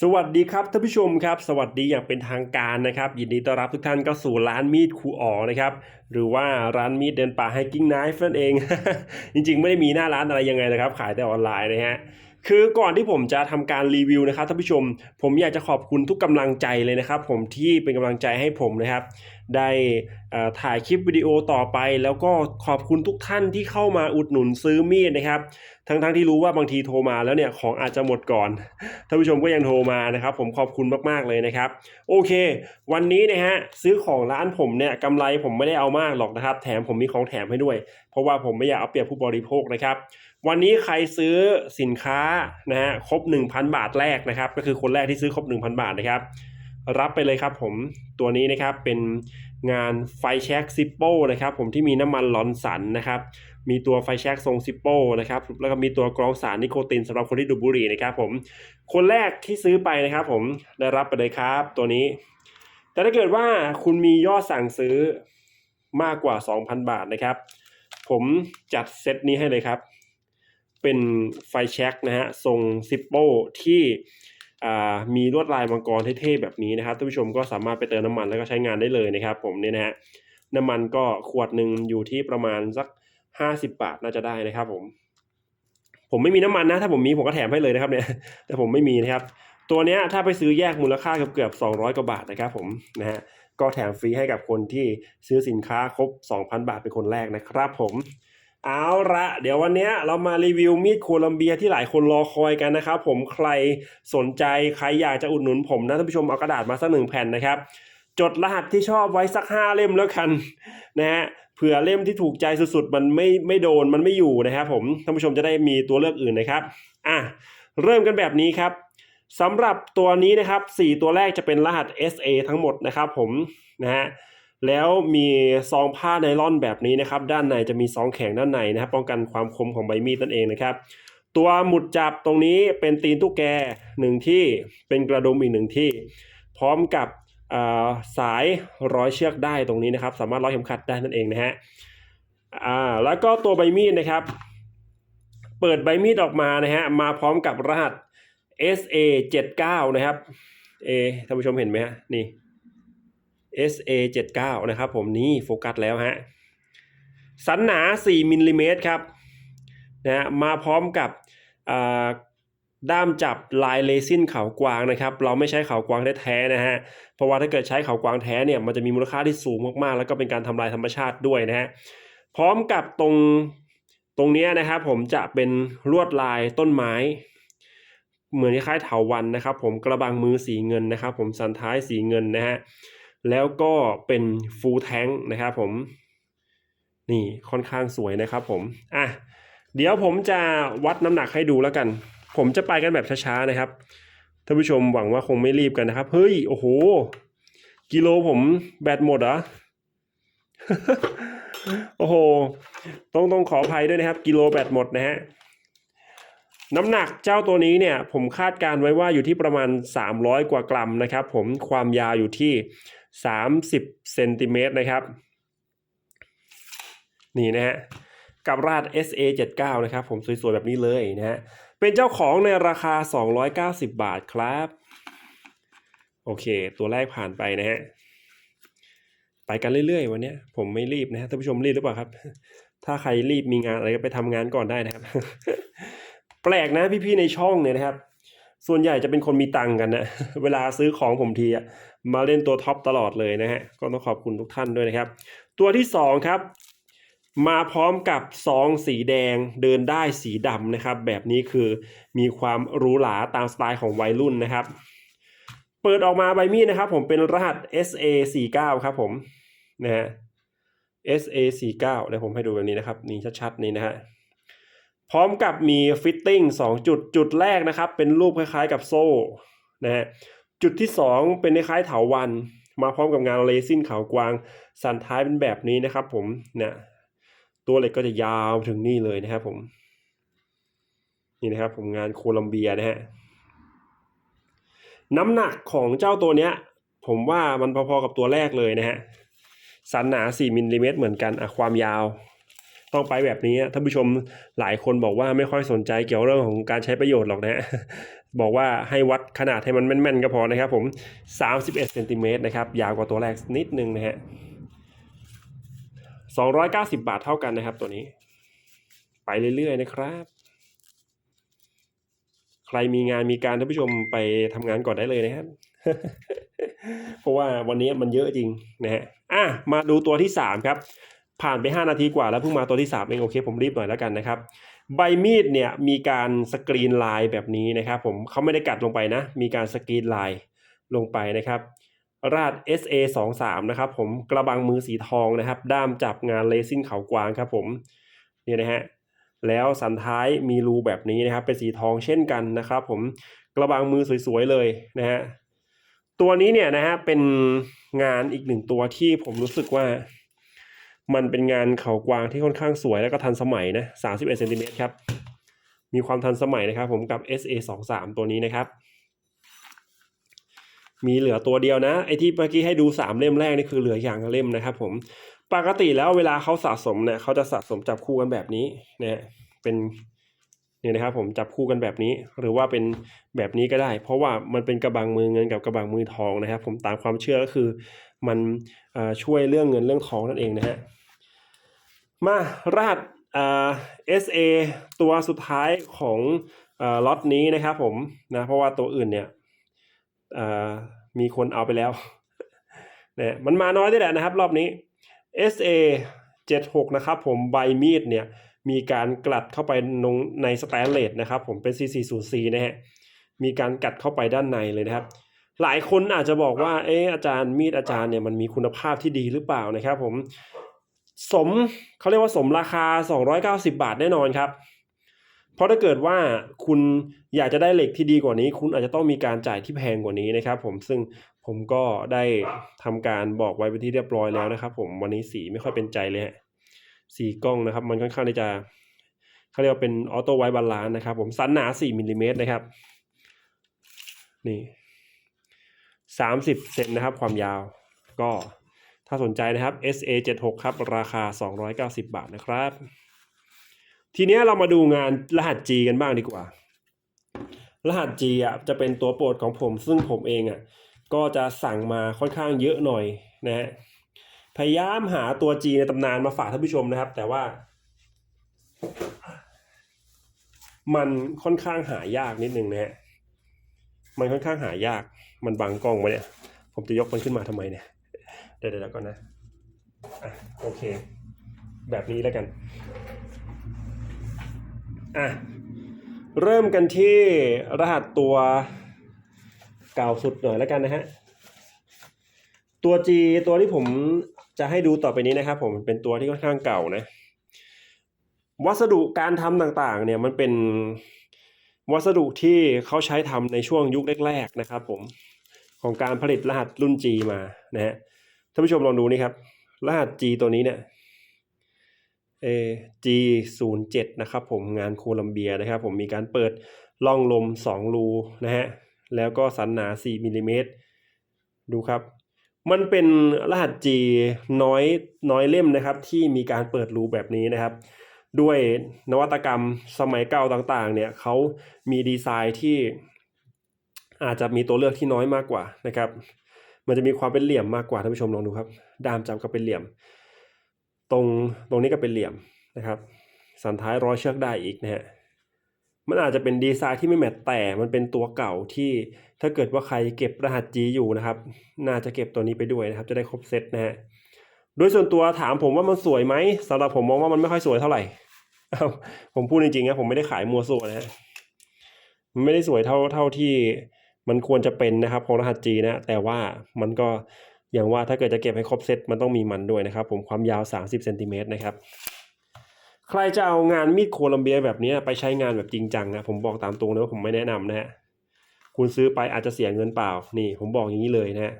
สวัสดีครับท่านผู้ชมครับ สวัสดีอย่างเป็นทางการนะครับ ยินดีต้อนรับทุกท่านเข้าสู่ร้านมีดครูอ๋อนะครับ หรือว่าร้านมีดเดินป่าไฮกิ้งไนฟ์นั่นเอง จริงๆ ไม่ได้มีหน้าร้านอะไรยังไงนะครับ ขายแต่ออนไลน์นะฮะคือก่อนที่ผมจะทำการรีวิวนะครับท่านผู้ชม ผมอยากจะขอบคุณทุกกำลังใจเลยนะครับ ผมที่เป็นกำลังใจให้ผมนะครับ ได้ถ่ายคลิปวิดีโอต่อไป แล้วก็ขอบคุณทุกท่านที่เข้ามาอุดหนุนซื้อมีดนะครับทั้งๆที่รู้ว่าบางทีโทรมาแล้วเนี่ยของอาจจะหมดก่อนท่านผู้ชมก็ยังโทรมานะครับ ผมขอบคุณมากๆเลยนะครับ โอเค วันนี้นะฮะซื้อของร้านผมเนี่ยกำไรผมไม่ได้เอามากหรอกนะครับ แถมผมมีของแถมให้ด้วย เพราะว่าผมไม่อยากเอาเปรียบผู้บริโภคนะครับ วันนี้ใครซื้อสินค้านะฮะครบ 1,000 บาทแรกนะครับ ก็คือคนแรกที่ซื้อครบ 1,000 บาทนะครับ รับไปเลยครับผมตัวนี้นะครับเป็นงานไฟแช็กซิปโป้นะครับผมที่มีน้ำมันหลอนสันนะครับมีตัวไฟแช็กทรงซิปโป้นะครับแล้วก็มีตัวกรองสารนิโคตินสำหรับคนที่ดูบุหรี่นะครับผมคนแรกที่ซื้อไปนะครับผมได้รับไปเลยครับ ตัวนี้ แต่ถ้าเกิดว่าคุณมียอดสั่งซื้อมากกว่า 2,000 บาทนะครับ ผมจัดเซตนี้ให้เลยครับ เป็นไฟแช็กนะฮะทรงซิปโป้ที่ มีลวดลายมังกรเท่ๆแบบนี้นะครับท่านผู้ชมก็สามารถไปเติมน้ำมันแล้วก็ใช้งานได้เลยนะครับ ผมเนี่ยนะฮะน้ำมันก็ขวดหนึ่งอยู่ที่ประมาณสัก 50 บาทน่าจะได้นะครับ ผม ผมไม่มีน้ำมันนะ ถ้าผมมีผมก็แถมให้เลยนะครับเนี่ย แต่ผมไม่มีนะครับ ตัวเนี้ยถ้าไปซื้อแยกมูลค่าเกือบเกือบ200 กว่าบาทนะครับ ผมนะฮะก็แถมฟรีให้กับคนที่ซื้อสินค้าครบ 2,000 บาทเป็นคนแรกนะครับ ผม เอาละเดี๋ยววันนี้เรามารีวิวมีดโคลัมเบียที่หลายคนรอคอยกันนะครับ ผมใครสนใจใครอยากจะอุดหนุนผมนะท่านผู้ชมเอากระดาษมาสักหนึ่งแผ่นนะครับ จดรหัสที่ชอบไว้สักห้าเล่มแล้วกันนะฮะเผื่อเล่มที่ถูกใจสุดๆ มันไม่ไม่โดนมันไม่อยู่นะครับผมท่านผู้ชมจะได้มีตัวเลือกอื่นนะครับอะเริ่มกันแบบนี้ครับสำหรับตัวนี้นะครับ 4 ตัวแรกจะเป็นรหัส SA ทั้งหมดนะครับผมนะฮะ แล้วมีซองผ้าไนล่อนแบบนี้นะครับ ด้านในจะมีซองแข็งด้านในนะครับ ป้องกันความคมของใบมีดนั่นเองนะครับ ตัวหมุดจับตรงนี้เป็นตีนตุ๊กแกหนึ่งที่เป็นกระดุมอีกหนึ่งที่ พร้อมกับาสายร้อยเชือกได้ตรงนี้นะครับ สามารถร้อยเข็มขัดได้นั่นเองนะฮะอ่าแล้วก็ตัวใบมีดนะครับ เปิดใบมีดออกมานะฮะมาพร้อมกับรหัส SA 79 นะครับเอท่านผู้ชมเห็นไหมฮะนี่ SA 79 นะครับผมนี่โฟกัสแล้วฮะสันหนา 4มิลลิเมตรครับนะฮะมาพร้อมกับด้ามจับลายเลซินเขากวางนะครับ เราไม่ใช้เขากวางแท้ๆนะฮะเพราะว่าถ้าเกิดใช้เขากวางแท้เนี่ยมันจะมีมูลค่าที่สูงมากๆ แล้วก็เป็นการทำลายธรรมชาติด้วยนะฮะพร้อมกับตรงตรงนี้นะครับผมจะเป็นลวดลายต้นไม้ เหมือนคล้ายๆเถาวันนะครับ ผมกระบังมือสีเงินนะครับ ผมสันท้ายสีเงินนะฮะ แล้วก็เป็นฟูลแทงนะครับผม นี่ค่อนข้างสวยนะครับผม อะ เดี๋ยวผมจะวัดน้ำหนักให้ดูแล้วกัน ผมจะไปกันแบบช้าๆนะครับ ท่านผู้ชมหวังว่าคงไม่รีบกันนะครับ เฮ้ย โอ้โห กิโลผมแบตหมดเหรอโอ้โห ต้องต้องขออภัยด้วยนะครับ กิโลแบตหมดนะฮะ น้ำหนักเจ้าตัวนี้เนี่ย ผมคาดการไว้ว่าอยู่ที่ประมาณ 300 กว่ากรัมนะครับ ผมความยาวอยู่ที่ 30เซนติเมตรนะครับ นี่นะฮะกับรหัส SA 79 นะครับ ผมสวยๆแบบนี้เลยนะฮะเป็นเจ้าของในราคา 290 บาทครับ โอเค ตัวแรกผ่านไปนะฮะไปกันเรื่อยๆ วันนี้ผมไม่รีบนะฮะท่านผู้ชมรีบหรือเปล่าครับ ถ้าใครรีบมีงานอะไรก็ไปทำงานก่อนได้นะครับ แปลกนะพี่ๆในช่องเนี่ยนะครับ ส่วนใหญ่จะเป็นคนมีตังกันนะ เวลาซื้อของผมทีอะ มาเล่นตัวท็อปตลอดเลยนะฮะ ก็ต้องขอบคุณทุกท่านด้วยนะครับ ตัวที่สองครับ มาพร้อมกับซองสีแดงเดินได้สีดำนะครับ แบบนี้คือมีความหรูหราตามสไตล์ของวัยรุ่นนะครับ เปิดออกมาใบมีดนะครับผมเป็นรหัส SA 49 ครับผมนะฮะ SA 49 เดี๋ยวผมให้ดูแบบนี้นะครับ นี่ชัดๆ นี่นะฮะพร้อมกับมีฟิตติ้ง2จุดจุดแรกนะครับ เป็นรูปคล้ายๆกับโซ่นะฮะ จุดที่ 2 เป็นคล้ายๆเถาวัน มาพร้อมกับงานเลซินขาวกวาง สันท้ายเป็นแบบนี้นะครับ ผมเนี่ยตัวเหล็กก็จะยาวถึงนี่เลยนะครับผม นี่นะครับ ผมงานโคลัมเบียนะฮะน้ำหนักของเจ้าตัวเนี้ย ผมว่ามันพอๆกับตัวแรกเลยนะฮะสันหนา 4มิลลิเมตรเหมือนกันอะความยาว ต้องไปแบบนี้ท่านผู้ชมหลายคนบอกว่าไม่ค่อยสนใจเกี่ยวเรื่องของการใช้ประโยชน์หรอกนะฮะ บอกว่าให้วัดขนาดให้มันแม่นๆก็พอนะครับผม31เซนติเมตรนะครับยาวกว่าตัวแรกนิดนึงนะฮะ290 บาทเท่ากันนะครับตัวนี้ ไปเรื่อยๆนะครับ ใครมีงานมีการท่านผู้ชมไปทำงานก่อนได้เลยนะครับเพราะว่าวันนี้มันเยอะจริงนะฮะอะมาดูตัวที่ 3 ครับ ผ่านไป 5 นาทีกว่าแล้วเพิ่งมาตัวที่ 3 เองโอเค ผมรีบหน่อยแล้วกันนะครับ ใบมีดเนี่ยมีการสกรีนลายแบบนี้นะครับผมเขาไม่ได้กัดลงไปนะ มีการสกรีนลายลงไปนะครับ ราด SA 2 3นะครับผมกระบังมือสีทองนะครับ ด้ามจับงานเลซินเขากวางครับผมเนี่ยนะฮะแล้วสันท้ายมีรูแบบนี้นะครับ เป็นสีทองเช่นกันนะครับ ผมกระบังมือสวยๆเลยนะฮะตัวนี้เนี่ยนะฮะเป็นงานอีกหนึ่งตัวที่ผมรู้สึกว่า มันเป็นงานเขากวางที่ค่อนข้างสวยแล้วก็ทันสมัยนะสา31เซนติเมตรครับ มีความทันสมัยนะครับ ผมกับ SA 2 3ตัวนี้นะครับ มีเหลือตัวเดียวนะ ไอที่เมื่อกี้ให้ดูสามเล่มแรกนี่คือเหลืออย่างละเล่มนะครับ ผม ปกติแล้วเวลาเขาสะสมเนี่ยเขาจะสะสมจับคู่กันแบบนี้นะเป็นเนี่ยนะครับผมจับคู่กันแบบนี้หรือว่าเป็นแบบนี้ก็ได้ เพราะว่ามันเป็นกระบังมือเงินกับกระบังมือทองนะครับ ผมตามความเชื่อก็คือมันช่วยเรื่องเงินเรื่องทองนั่นเองนะฮะ มารหัสอ่า SA ตัวสุดท้ายของอ่อล็อตนี้นะครับผมนะเพราะว่าตัวอื่นเนี่ยอ่ามีคนเอาไปแล้วเนี่ยมันมาน้อยด้วยแหละนะครับ รอบนี้ SA 76 นะครับผมใบมีดเนี่ยมีการกลัดเข้าไปลงในสแตนเลสนะครับผมเป็น C404 นะฮะมีการกัดเข้าไปด้านในเลยนะครับ หลายคนอาจจะบอกว่าเอออาจารย์มีดอาจารย์เนี่ยมันมีคุณภาพที่ดีหรือเปล่านะครับผม สมเขาเรียกว่าสมราคา 290 บาทแน่นอนครับ เพราะถ้าเกิดว่าคุณอยากจะได้เหล็กที่ดีกว่านี้ คุณอาจจะต้องมีการจ่ายที่แพงกว่านี้นะครับ ผมซึ่งผมก็ได้ทำการบอกไว้เป็นที่เรียบร้อยแล้วนะครับ ผมวันนี้สีไม่ค่อยเป็นใจเลยฮะสีกล้องนะครับ มันค่อนข้างที่จะเขาเรียกว่าเป็นออโต้ไวบาลานนะครับ ผมสันหนา 4มิลลิเมตรนะครับ นี่ 30เซนนะครับ ความยาวก็ ถ้าสนใจนะครับ SA 76 ครับ ราคา 290 บาทนะครับ ทีนี้เรามาดูงานรหัส G กันบ้างดีกว่า รหัส G อะจะเป็นตัวโปรดของผม ซึ่งผมเองอะก็จะสั่งมาค่อนข้างเยอะหน่อยนะฮะพยายามหาตัว G ในตำนานมาฝากท่านผู้ชมนะครับ แต่ว่า มันค่อนข้างหายากนิดนึงนะฮะมันค่อนข้างหายากมันบังกล้องมาเนี่ย ผมจะยกมันขึ้นมาทำไมเนี่ย เดี๋ยวเดี๋ยวก่อนนะอะโอเค แบบนี้แล้วกันอะเริ่มกันที่รหัสตัวเก่าสุดหน่อยแล้วกันนะฮะ ตัว G ตัวที่ผมจะให้ดูต่อไปนี้นะครับ ผมเป็นตัวที่ค่อนข้างเก่านะ วัสดุการทำต่างๆ เนี่ยมันเป็นวัสดุที่เขาใช้ทำในช่วงยุคแรกๆนะครับ ผมของการผลิตรหัสรุ่น G มานะฮะานผู้ชมลองดูนี่ครับ รหัส G ตัวนี้เนี่ยเอ G07 นะครับผมงานโคลัมเบียนะครับ ผมมีการเปิดล่องลม 2 รูนะฮะ แล้วก็สันหนา 4มิลลิเมตรดูครับ มันเป็นรหัส G น้อยน้อยเล่มนะครับ ที่มีการเปิดรูแบบนี้นะครับ ด้วยนวัตกรรมสมัยเก่าต่างๆ เนี่ยเขามีดีไซน์ที่อาจจะมีตัวเลือกที่น้อยมากกว่านะครับ มันจะมีความเป็นเหลี่ยมมากกว่าท่านผู้ชมลองดูครับ ดามจับก็เป็นเหลี่ยม ตรงตรงนี้ก็เป็นเหลี่ยมนะครับ สันท้ายร้อยเชือกได้อีกนะฮะมันอาจจะเป็นดีไซน์ที่ไม่แมทแต่มันเป็นตัวเก่าที่ถ้าเกิดว่าใครเก็บรหัส G อยู่นะครับ น่าจะเก็บตัวนี้ไปด้วยนะครับ จะได้ครบเซตนะฮะโดยส่วนตัวถามผมว่ามันสวยไหมสำหรับผมมองว่ามันไม่ค่อยสวยเท่าไหร่ผมพูดจริงๆนะผมไม่ได้ขายมัวส่วนะฮะไม่ได้สวยเท่าเท่าที่ มันควรจะเป็นนะครับของรหัส G นะ แต่ว่ามันก็อย่างว่าถ้าเกิดจะเก็บให้ครบเซตมันต้องมีมันด้วยนะครับ ผมความยาว 30เซนติเมตรนะครับ ใครจะเอางานมีดโคลัมเบียแบบนี้ไปใช้งานแบบจริงจังนะ ผมบอกตามตรงเลยว่าผมไม่แนะนำนะฮะคุณซื้อไปอาจจะเสียเงินเปล่า นี่ผมบอกอย่างนี้เลยนะฮะ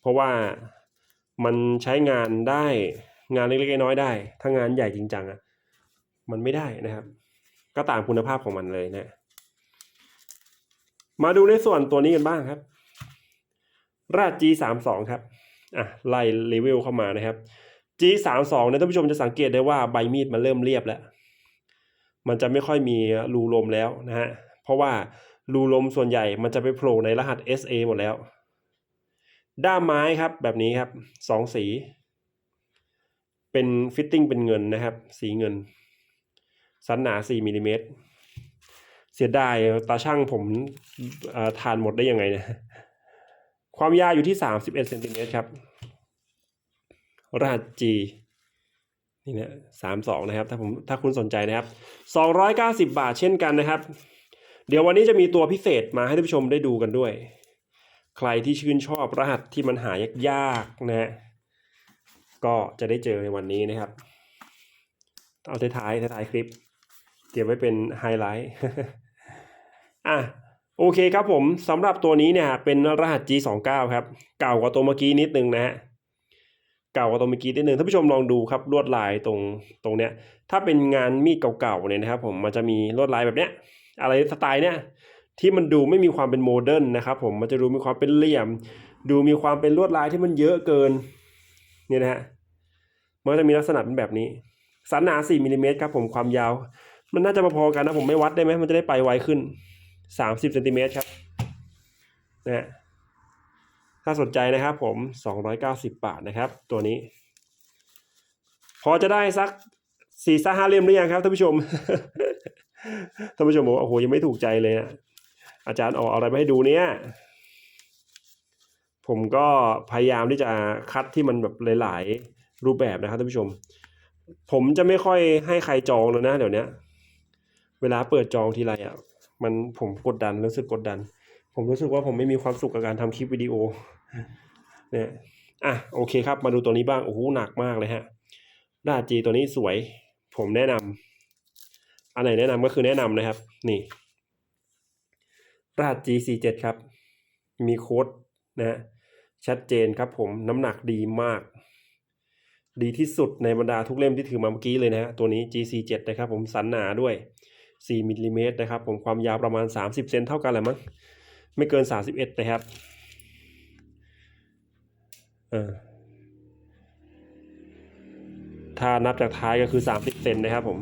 เพราะว่ามันใช้งานได้งานเล็กๆน้อยๆได้ ถ้างานใหญ่จริงจังอะมันไม่ได้นะครับ ก็ตามคุณภาพของมันเลยนะ มาดูในส่วนตัวนี้กันบ้างครับ ราด G32 ครับ อะไล่รีวิวเข้ามานะครับ G32 เนี่ยท่านผู้ชมจะสังเกตได้ว่าใบมีดมันเริ่มเรียบแล้ว มันจะไม่ค่อยมีรูลมแล้วนะฮะ เพราะว่ารูลมส่วนใหญ่มันจะไปโผล่ในรหัส SA หมดแล้ว ด้ามไม้ครับแบบนี้ครับสองสี เป็นฟิตติ้งเป็นเงินนะครับ สีเงิน สันหนา 4มิลลิเมตร เสียดายตาช่างผมทานหมดได้ยังไงเนี่ยความยาวอยู่ที่31เอ็ดเซนติเมตรครับ รหัส G นี่นะสามสองนะครับ ถ้าผมถ้าคุณสนใจนะครับสองร้อยเก้าสิบาทเช่นกันนะครับ เดี๋ยววันนี้จะมีตัวพิเศษมาให้ท่านผู้ชมได้ดูกันด้วย ใครที่ชื่นชอบรหัสที่มันหายากๆนะฮะก็จะได้เจอในวันนี้นะครับ เอาท้ายๆท้ายๆคลิปเก็บไว้เป็นไฮไลท์ อะโอเคครับผมสำหรับตัวนี้เนี่ยเป็นรหัส G29 ครับเก่ากว่าตัวเมื่อกี้นิดนึงนะฮะเก่ากว่าตัวเมื่อกี้นิดนึงท่านผู้ชมลองดูครับลวดลายตรงตรงเนี้ยถ้าเป็นงานมีดเก่าๆเนี่ยนะครับ ผมมันจะมีลวดลายแบบเนี้ยอะไรสไตล์เนี้ยที่มันดูไม่มีความเป็นโมเดิร์นนะครับผมมันจะดูมีความเป็นเหลี่ยม ดูมีความเป็นลวดลายที่มันเยอะเกินเนี่ยนะฮะมันจะมีลักษณะเป็นแบบนี้ สันหนา4มิลลิเมตรครับผมความยาว มันน่าจะพอๆกันนะผมไม่วัดได้ไหมมันจะได้ไปไวขึ้น 30เซนติเมตรครับนะถ้าสนใจนะครับผม290บบาทนะครับ ตัวนี้ พอจะได้สักสี่สห้าเล่มหรือยังครับท่านผู้ชมท่านผู้ชมบอกว่าโอ้โหยังไม่ถูกใจเลยอะอาจารย์เอาอะไรมาให้ดูเนี่ยผมก็พยายามที่จะคัดที่มันแบบหลาย ๆ รูปแบบนะครับท่านผู้ชม ผมจะไม่ค่อยให้ใครจองแล้วนะเดี๋ยวนี้เวลาเปิดจองทีไรอะ มันผมกดดันรู้สึกกดดัน ผมรู้สึกว่าผมไม่มีความสุขกับการทำคลิปวิดีโอเนี่ยอะโอเคครับ มาดูตัวนี้บ้างโอ้โหหนักมากเลยฮะด้าจีตัวนี้สวย ผมแนะนำอันไหนแนะนำก็คือแนะนำนะครับ นี่รหัส G47 ครับ มีโค้ดนะฮะชัดเจนครับผมน้ำหนักดีมาก ดีที่สุดในบรรดาทุกเล่มที่ถือมาเมื่อกี้เลยนะฮะตัวนี้ G47 นะครับผมสันหนาด้วย 4มิลลิเมตรนะครับผมความยาวประมาณ 30 เซนเท่ากันแหละมั้งไม่เกิน 31 นะครับเออถ้านับจากท้ายก็คือ 30 เซนนะครับผม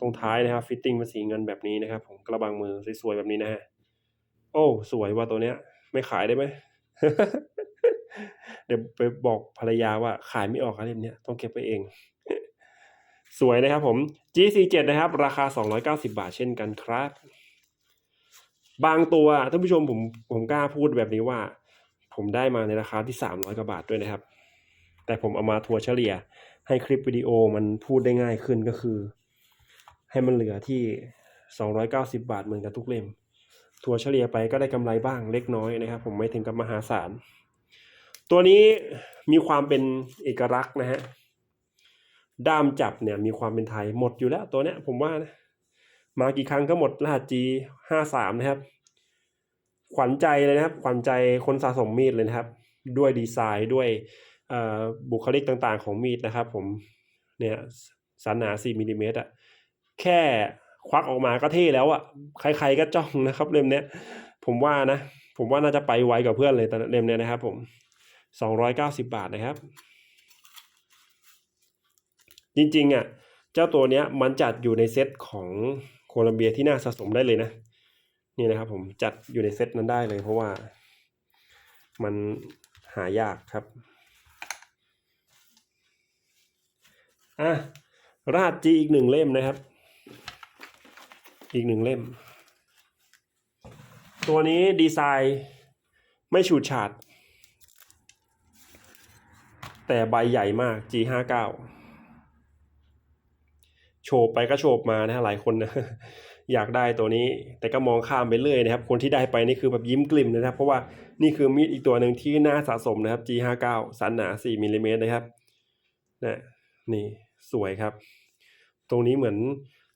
ตรงท้ายนะครับ ฟิตติ้งเป็นสีเงินแบบนี้นะครับ ผมกระบังมือสวยๆแบบนี้นะฮะโอ้สวยว่าตัวเนี้ย ไม่ขายได้ไหมเดี๋ยวไปบอกภรรยาว่าขายไม่ออกครับเล่มเนี้ยต้องเก็บไปเอง สวยนะครับผม G47 นะครับ ราคา 290 บาทเช่นกันครับ บางตัวท่านผู้ชมผมผมกล้าพูดแบบนี้ว่า ผมได้มาในราคาที่ 300 กว่าบาทด้วยนะครับ แต่ผมเอามาทัวร์เฉลี่ย ให้คลิปวิดีโอมันพูดได้ง่ายขึ้นก็คือ ให้มันเหลือที่ 290 บาทเหมือนกันทุกเล่มทัวร์เฉลี่ยไปก็ได้กำไรบ้างเล็กน้อยนะครับ ผมไม่ถึงกับมหาศาล ตัวนี้มีความเป็นเอกลักษณ์นะฮะ ด้ามจับเนี่ยมีความเป็นไทยหมดอยู่แล้วตัวเนี้ยผมว่านะมากี่ครั้งก็หมดรหัส G ห้าสามนะครับ ขวัญใจเลยนะครับ ขวัญใจคนสะสมมีดเลยนะครับ ด้วยดีไซน์ด้วยบุคลิกต่างๆของมีดนะครับ ผมเนี่ยสันหนา4มิลลิเมตรอะแค่ควักออกมาก็เท่แล้วอะใครๆก็จ้องนะครับเล่มเนี้ยผมว่านะ ผมว่าน่าจะไปไวกว่าเพื่อนเลยแต่เล่มเนี้ยนะครับ ผม 290 บาทนะครับ จริงๆอะเจ้าตัวเนี้ยมันจัดอยู่ในเซตของโคลัมเบียที่น่าสะสมได้เลยนะ นี่นะครับผมจัดอยู่ในเซตนั้นได้เลย เพราะว่ามันหายากครับอะรหัสจีอีกหนึ่งเล่มนะครับ อีกหนึ่งเล่ม ตัวนี้ดีไซน์ไม่ฉูดฉาดแต่ใบใหญ่มาก G59 โฉบไปก็โฉบมานะฮะหลายคนนะอยากได้ตัวนี้แต่ก็มองข้ามไปเรื่อยนะครับ คนที่ได้ไปนี่คือแบบยิ้มกลิ่มเลยนะครับ เพราะว่านี่คือมีดอีกตัวหนึ่งที่น่าสะสมนะครับ G59 สันหนา 4มิลลิเมตรนะครับนะนี่สวยครับ ตรงนี้เหมือน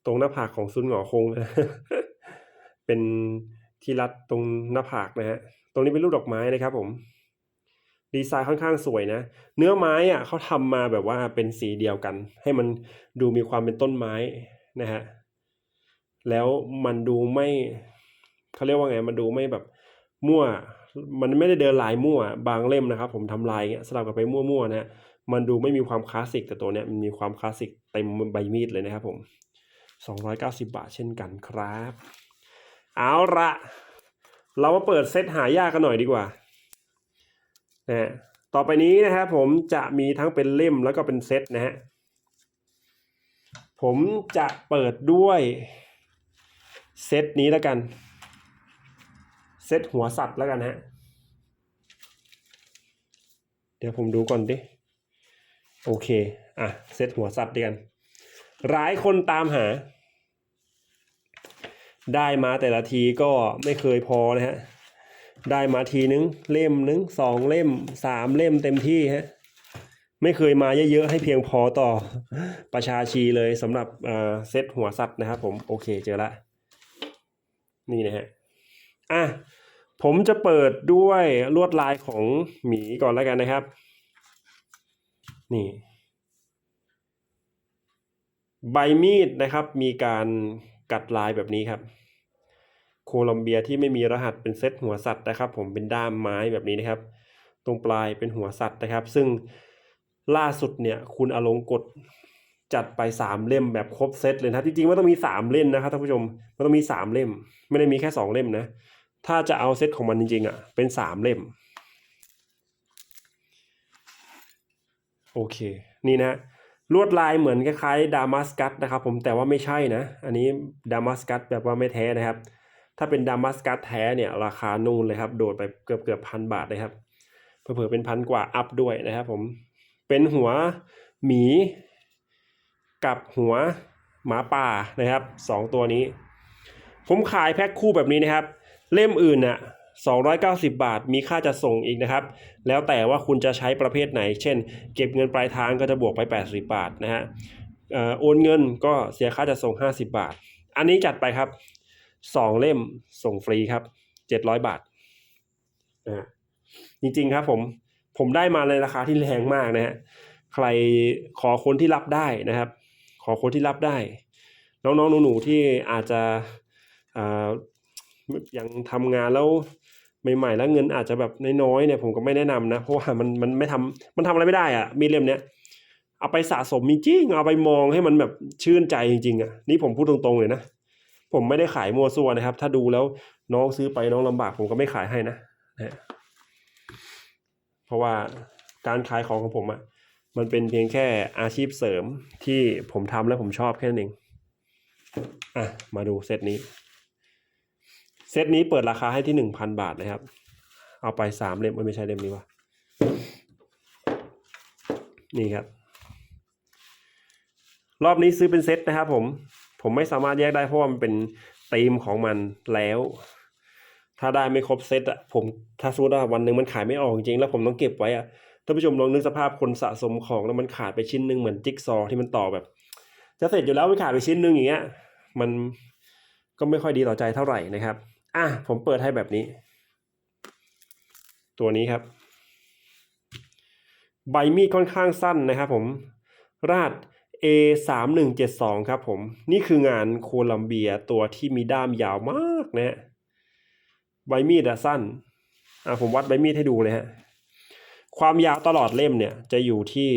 ตรงหน้าผากของซุนหงอคงเลยเป็นที่รัดตรงหน้าผากนะฮะตรงนี้เป็นรูปดอกไม้นะครับผม ดีไซน์ค่อนข้างสวยนะ เนื้อไม้อะเขาทำมาแบบว่าเป็นสีเดียวกัน ให้มันดูมีความเป็นต้นไม้นะฮะแล้วมันดูไม่เขาเรียกว่าไงมันดูไม่แบบมั่ว มันไม่ได้เดินลายมั่ว บางเล่มนะครับ ผมทำลายเงี้ยสลับกับไปมั่วๆนะฮะมันดูไม่มีความคลาสสิกแต่ตัวเนี้ยมันมีความคลาสสิกเต็มใบมีดเลยนะครับผม 290 บาทเช่นกันครับ เอาละเรามาเปิดเซตหายากกันหน่อยดีกว่า นะต่อไปนี้นะครับผมจะมีทั้งเป็นเล่มแล้วก็เป็นเซตนะฮะผมจะเปิดด้วยเซตนี้แล้วกัน เซตหัวสัตว์แล้วกันฮะเดี๋ยวผมดูก่อนดิ โอเค อะ เซตหัวสัตว์ดีกัน หลายคนตามหา ได้มาแต่ละทีก็ไม่เคยพอนะฮะ ได้มาทีนึงเล่มนึงสองเล่มสามเล่มเต็มที่ฮะไม่เคยมาเยอะๆ ให้เพียงพอต่อประชาชีเลยสำหรับอ่าเซตหัวสัตว์นะครับผมโอเคเจอละ นี่นะฮะอะผมจะเปิดด้วยลวดลายของหมีก่อนแล้วกันนะครับ นี่ ใบมีดนะครับ มีการกัดลายแบบนี้ครับ โคลัมเบียที่ไม่มีรหัสเป็นเซตหัวสัตว์นะครับ ผมเป็นด้ามไม้แบบนี้นะครับ ตรงปลายเป็นหัวสัตว์นะครับ ซึ่งล่าสุดเนี่ยคุณอลงกฎจัดไปสามเล่มแบบครบเซตเลยนะจริงๆมันต้องมีสามเล่มนะครับท่านผู้ชมมันต้องมีสามเล่ม ไม่ได้มีแค่สองเล่มนะ ถ้าจะเอาเซตของมันจริงๆอะเป็นสามเล่ม โอเค นี่นะลวดลายเหมือนคล้ายๆดามัสกัสนะครับผมแต่ว่าไม่ใช่นะ อันนี้ดามัสกัสแบบว่าไม่แท้นะครับ ถ้าเป็นดามัสกัสแท้เนี่ยราคานูนเลยครับ โดดไปเกือบเกือบพันบาทเลยครับเผื่อเป็นพันกว่าอัพด้วยนะครับผมเป็นหัวหมี กับหัวหมาป่านะครับสองตัวนี้ ผมขายแพ็คคู่แบบนี้นะครับ เล่มอื่นน่ะ290 บาทมีค่าจะส่งอีกนะครับ แล้วแต่ว่าคุณจะใช้ประเภทไหน เช่น เก็บเงินปลายทางก็จะบวกไป 80 บาทนะฮะอ่อโอนเงินก็เสียค่าจะส่ง 50 บาท อันนี้จัดไปครับ 2 เล่มส่งฟรีครับ 700 บาทนะฮะจริงๆครับผมผมได้มาในราคาที่แรงมากนะฮะใครขอคนที่รับได้นะครับ ขอคนที่รับได้ น้องๆหนูๆที่อาจจะอ่ายังทำงานแล้วใหม่ๆ แล้วเงินอาจจะแบบน้อยๆเนี่ยผมก็ไม่แนะนำนะเพราะว่ามันมันไม่ทำมันทำอะไรไม่ได้อะมีเล่มเนี้ยเอาไปสะสมมีจริงเอาไปมองให้มันแบบชื่นใจจริงๆอะนี่ผมพูดตรงๆเลยนะ ผมไม่ได้ขายมัวซัวนะครับ ถ้าดูแล้วน้องซื้อไปน้องลำบากผมก็ไม่ขายให้นะนะเพราะว่าการขายของของผมอะมันเป็นเพียงแค่อาชีพเสริมที่ผมทำแล้วผมชอบแค่นั้นเองอะมาดูเซตนี้ เซตนี้เปิดราคาให้ที่หนึ่งพันบาทนะครับ เอาไปสามเล่มไม่ใช่เล่มนี้วะนี่ครับ รอบนี้ซื้อเป็นเซตนะครับผม ผมไม่สามารถแยกได้เพราะว่ามันเป็นธีมของมันแล้ว ถ้าได้ไม่ครบเซตอะผมถ้าสู้ว่าวันหนึ่งมันขายไม่ออกจริงๆแล้วผมต้องเก็บไว้อะท่านผู้ชมลองนึกสภาพคนสะสมของแล้วมันขาดไปชิ้นหนึ่งเหมือนจิ๊กซอว์ที่มันต่อแบบ จะเสร็จอยู่แล้วมันขาดไปชิ้นหนึ่งอย่างเงี้ย มันก็ไม่ค่อยดีต่อใจเท่าไหร่นะครับ อะผมเปิดให้แบบนี้ ตัวนี้ครับ ใบมีดค่อนข้างสั้นนะครับผม ราด A 3 1 7 2ครับผม นี่คืองานโคลัมเบียตัวที่มีด้ามยาวมากนะฮะใบมีดอะสั้นอะผมวัดใบมีดให้ดูเลยฮะ ความยาวตลอดเล่มเนี่ยจะอยู่ที่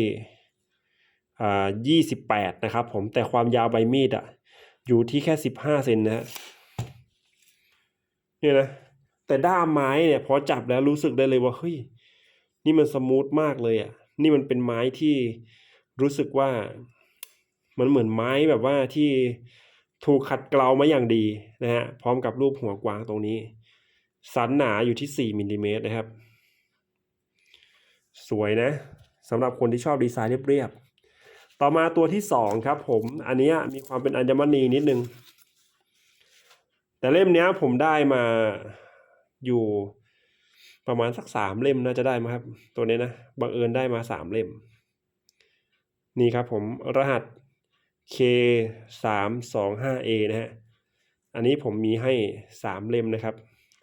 อ่ายี่สิบแปดนะครับผมแต่ความยาวใบมีดอะอยู่ที่แค่สิบห้าเซนนะฮะเนี่ยนะ แต่ด้ามไม้เนี่ยพอจับแล้วรู้สึกได้เลยว่าเฮ้ยนี่มันสมูทมากเลยอะนี่มันเป็นไม้ที่รู้สึกว่า มันเหมือนไม้แบบว่าที่ถูกขัดเกลามาอย่างดีนะฮะพร้อมกับรูปหัวกวางตรงนี้ สันหนาอยู่ที่สี่มิลลิเมตรนะครับ สวยนะสำหรับคนที่ชอบดีไซน์เรียบๆต่อมาตัวที่สองครับผมอันนี้มีความเป็นอัญมณีนิดนึง แต่เล่มนี้ผมได้มาอยู่ประมาณสักสามเล่มน่าจะได้มาครับ ตัวนี้นะบังเอิญได้มาสามเล่ม นี่ครับผมรหัส K สามสองห้า A นะฮะ อันนี้ผมมีให้สามเล่มนะครับ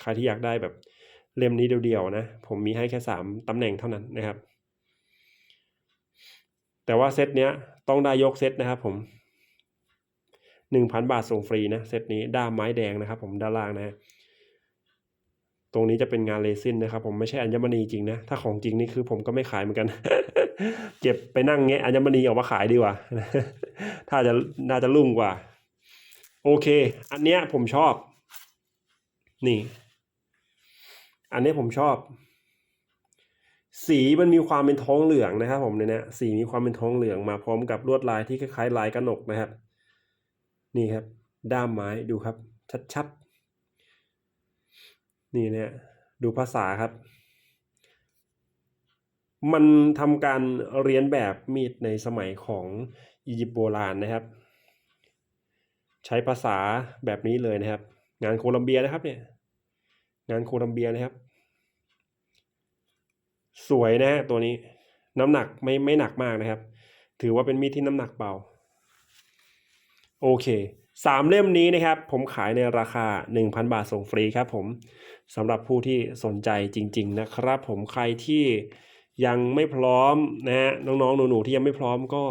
ใครที่อยากได้แบบเล่มนี้เดียวๆนะ ผมมีให้แค่สามตำแหน่งเท่านั้นนะครับ แต่ว่าเซตเนี้ยต้องได้ยกเซตนะครับผมหนึ่งพันบาทส่งฟรีนะ เซตนี้ด้ามไม้แดงนะครับผมด้านล่างนะฮะตรงนี้จะเป็นงานเลซินนะครับ ผมไม่ใช่อัญมณีจริงนะ ถ้าของจริงนี่คือผมก็ไม่ขายเหมือนกัน เก็บไปนั่งแงะอัญมณีออกมาขายดีกว่า ถ้าจะน่าจะรุ่งกว่า โอเค อันเนี้ยผมชอบ นี่ อันนี้ผมชอบ สีมันมีความเป็นท้องเหลืองนะครับผมเนี่ยสีมีความเป็นท้องเหลืองมาพร้อมกับลวดลายที่คล้ายๆลายกระหนกนะครับ นี่ครับ ด้ามไม้ดูครับ ชัดๆนี่เนี่ยดูภาษาครับ มันทำการเรียนแบบมีดในสมัยของอียิปต์โบราณนะครับ ใช้ภาษาแบบนี้เลยนะครับ งานโคลัมเบียนะครับเนี่ยงานโคลัมเบียนะครับ สวยนะฮะตัวนี้น้ำหนักไม่ไม่หนักมากนะครับ ถือว่าเป็นมีดที่น้ำหนักเบาโอเคสามเล่มนี้นะครับ ผมขายในราคา 1,000 บาทส่งฟรีครับผมสำหรับผู้ที่สนใจจริง ๆ นะครับ ผมใครที่ ยังไม่พร้อมนะฮะน้องๆหนูๆที่ยังไม่พร้อมก็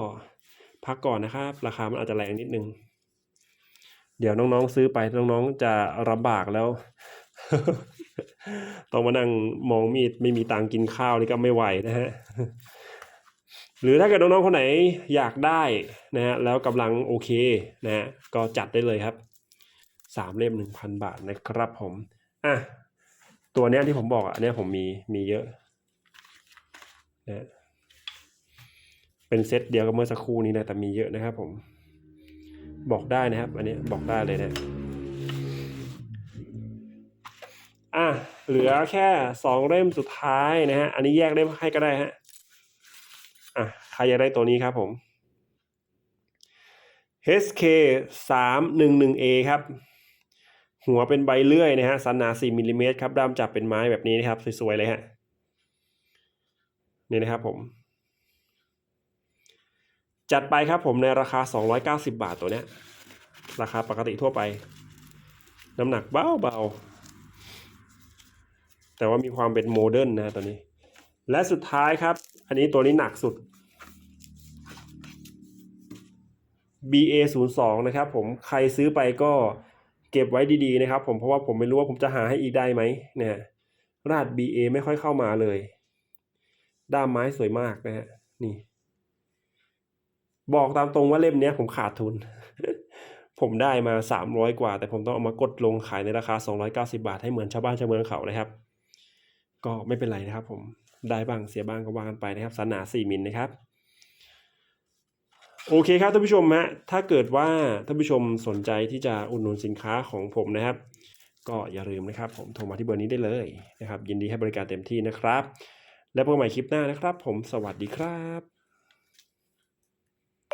พักก่อนนะครับ ราคามันอาจจะแรงนิดนึง เดี๋ยวน้องๆซื้อไปน้องๆจะลำบากแล้ว ต้องมานั่งมองมีดไม่มีตังกินข้าวนี่ก็ไม่ไหวนะฮะหรือถ้าเกิดน้องๆคนไหนอยากได้นะฮะแล้วกำลังโอเคนะฮะก็จัดได้เลยครับสามเล่มหนึ่งพันบาทนะครับผมอะตัวเนี้ยที่ผมบอกอะอันเนี้ยผมมีมีเยอะ นะเป็นเซตเดียวกับเมื่อสักครู่นี้นะแต่มีเยอะนะครับ ผม บอกได้นะครับ อันนี้บอกได้เลยนะอะเหลือแค่สองเล่มสุดท้ายนะฮะอันนี้แยกเล่มให้ก็ได้ฮะอะใครอยากได้ตัวนี้ครับผม HK 3 1 1 A ครับ หัวเป็นใบเลื่อยนะฮะสันหนา 4มิลลิเมตรครับด้ามจับเป็นไม้แบบนี้นะครับ สวยๆเลยฮะ นี่นะครับผม จัดไปครับผมในราคา 290 บาทตัวเนี้ย ราคาปกติทั่วไป น้ำหนักเบาเบาๆแต่ว่ามีความเป็นโมเดิร์นนะตัวนี้ และสุดท้ายครับ อันนี้ตัวนี้หนักสุด BA 0 2นะครับผมใครซื้อไปก็เก็บไว้ดีๆนะครับผมเพราะว่าผมไม่รู้ว่าผมจะหาให้อีกได้ไหมเนี่ยรหัส BA ไม่ค่อยเข้ามาเลย ด้ามไม้สวยมากนะฮะนี่ บอกตามตรงว่าเล่มนี้ผมขาดทุน ผมได้มา 300 กว่า แต่ผมต้องเอามากดลงขายในราคา 290 บาท ให้เหมือนชาวบ้านชาวเมืองเขานะครับ ก็ไม่เป็นไรนะครับ ผมได้บ้างเสียบ้างก็ว่ากันไปนะครับสันหนา4มิลนะครับโอเคครับท่านผู้ชมฮะถ้าเกิดว่าท่านผู้ชมสนใจที่จะอุดหนุนสินค้าของผมนะครับ ก็อย่าลืมนะครับ ผมโทรมาที่เบอร์นี้ได้เลยนะครับ ยินดีให้บริการเต็มที่นะครับ และพบกันใหม่คลิปหน้านะครับ ผมสวัสดีครับ